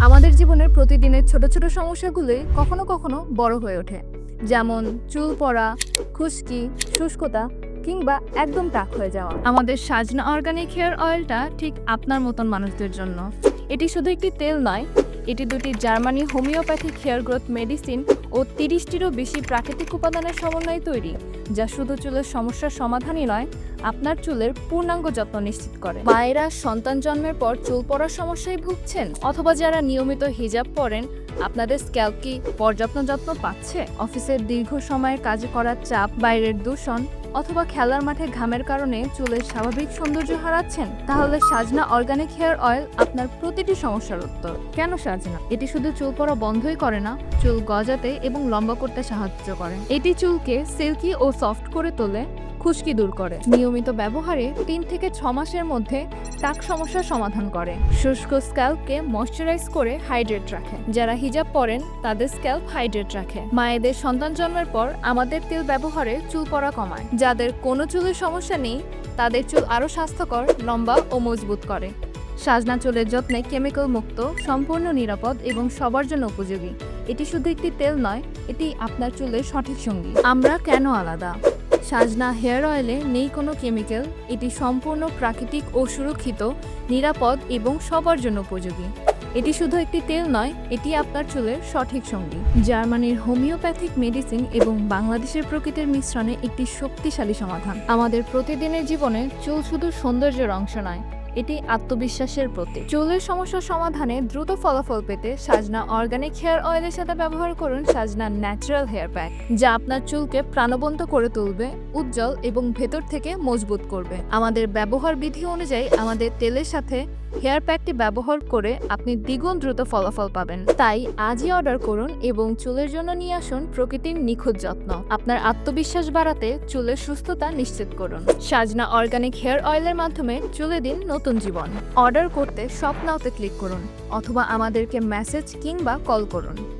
আমাদের জীবনের প্রতিদিনের ছোট ছোট সমস্যাগুলোই কখনো কখনো বড় হয়ে ওঠে। যেমন চুল পড়া, খুশকি, শুষ্কতা কিংবা একদম টাক হয়ে যাওয়া। আমাদের সাজনা অর্গানিক হেয়ার অয়েলটা ঠিক আপনার মতন মানুষদের জন্য। এটি শুধু একটি তেল নয় এটি দুটি Germany homeopathic hair growth medicine ও তিরিশটিরও বেশি প্রাকৃতিক উপাদানের সমন্বয়ে তৈরি, যা শুধু চুলের সমস্যার সমাধানই নয়, আপনার চুলের পূর্ণাঙ্গ যত্ন নিশ্চিত করে। মায়েরা সন্তান জন্মের পর চুল পড়ার সমস্যায় ভুগছেন? অথবা যারা নিয়মিত হিজাব পরেন আপনাদের স্ক্যাল্প কি পর্যাপ্ত যত্ন পাচ্ছে? অফিসের দীর্ঘ সময়ের কাজ করার চাপ, বাইরের দূষণ, অথবা খেলার মাঠে ঘামের কারণে চুলের স্বাভাবিক সৌন্দর্য হারাচ্ছেন? তাহলে সাজনা অর্গানিক হেয়ার অয়েল আপনার প্রতিটি সমস্যার উত্তর। কেন সাজনা? এটি শুধু চুল পড়া বন্ধই করে না, চুল গজাতে এবং লম্বা করতে সাহায্য করে। এটি চুলকে সিল্কি ও সফট করে তোলে খুশকি দূর করে। নিয়মিত ব্যবহারে তিন থেকে ছ মাসের মধ্যে টাক সমস্যার সমাধান করে। শুষ্ক স্ক্যাল্পকে ময়শ্চারাইজ করে হাইড্রেট রাখে। যারা হিজাব পরেন, তাদের স্ক্যাল্প হাইড্রেট রাখে। মায়েদের সন্তান জন্মের পর আমাদের তেল ব্যবহারে চুল পড়া কমায়। যাদের কোনো চুলের সমস্যা নেই, তাদের চুল আরও স্বাস্থ্যকর, লম্বা ও মজবুত করে। সাজনা চুলের যত্নে কেমিক্যাল মুক্ত, সম্পূর্ণ নিরাপদ এবং সবার জন্য উপযোগী। এটি শুধু একটি তেল নয়, এটি আপনার চুলের সঠিক সঙ্গী। আমরা কেন আলাদা? সাজনা, হেয়ার অয়েলে নেই কোনো কেমিক্যাল, এটি সম্পূর্ণ প্রাকৃতিক ও সুরক্ষিত, নিরাপদ এবং সবার জন্য উপযোগী। এটি শুধু একটি তেল নয়, এটি আপনার চুলের সঠিক সঙ্গী। জার্মানির হোমিওপ্যাথিক মেডিসিন এবং বাংলাদেশের প্রকৃতির মিশ্রণে একটি শক্তিশালী সমাধান। আমাদের প্রতিদিনের জীবনে চুল শুধু সৌন্দর্যের অংশ নয় এটি আত্মবিশ্বাসের প্রতীক। চুলের সমস্যা সমাধানে দ্রুত ফলাফল পেতে সাজনা অর্গানিক হেয়ার অয়েলের সাথে ব্যবহার করুন সাজনা ন্যাচারাল হেয়ার প্যাক, যা আপনার চুলকে প্রাণবন্ত করে তুলবে, উজ্জ্বল এবং ভেতর থেকে মজবুত করবে। আমাদের ব্যবহার বিধি অনুযায়ী আমাদের তেলের সাথে হেয়ার প্যাকটি ব্যবহার করে আপনি দ্বিগুণ দ্রুত ফলাফল পাবেন। তাই আজই অর্ডার করুন এবং চুলের জন্য নিয়ে আসুন প্রকৃতির নিখুঁত যত্ন। আপনার আত্মবিশ্বাস বাড়াতে চুলের সুস্থতা নিশ্চিত করুন। সাজনা অর্গানিক হেয়ার অয়েলের মাধ্যমে চুলে দিন নতুন জীবন। অর্ডার করতে শপ নাওতে ক্লিক করুন অথবা আমাদেরকে মেসেজ কিংবা কল করুন।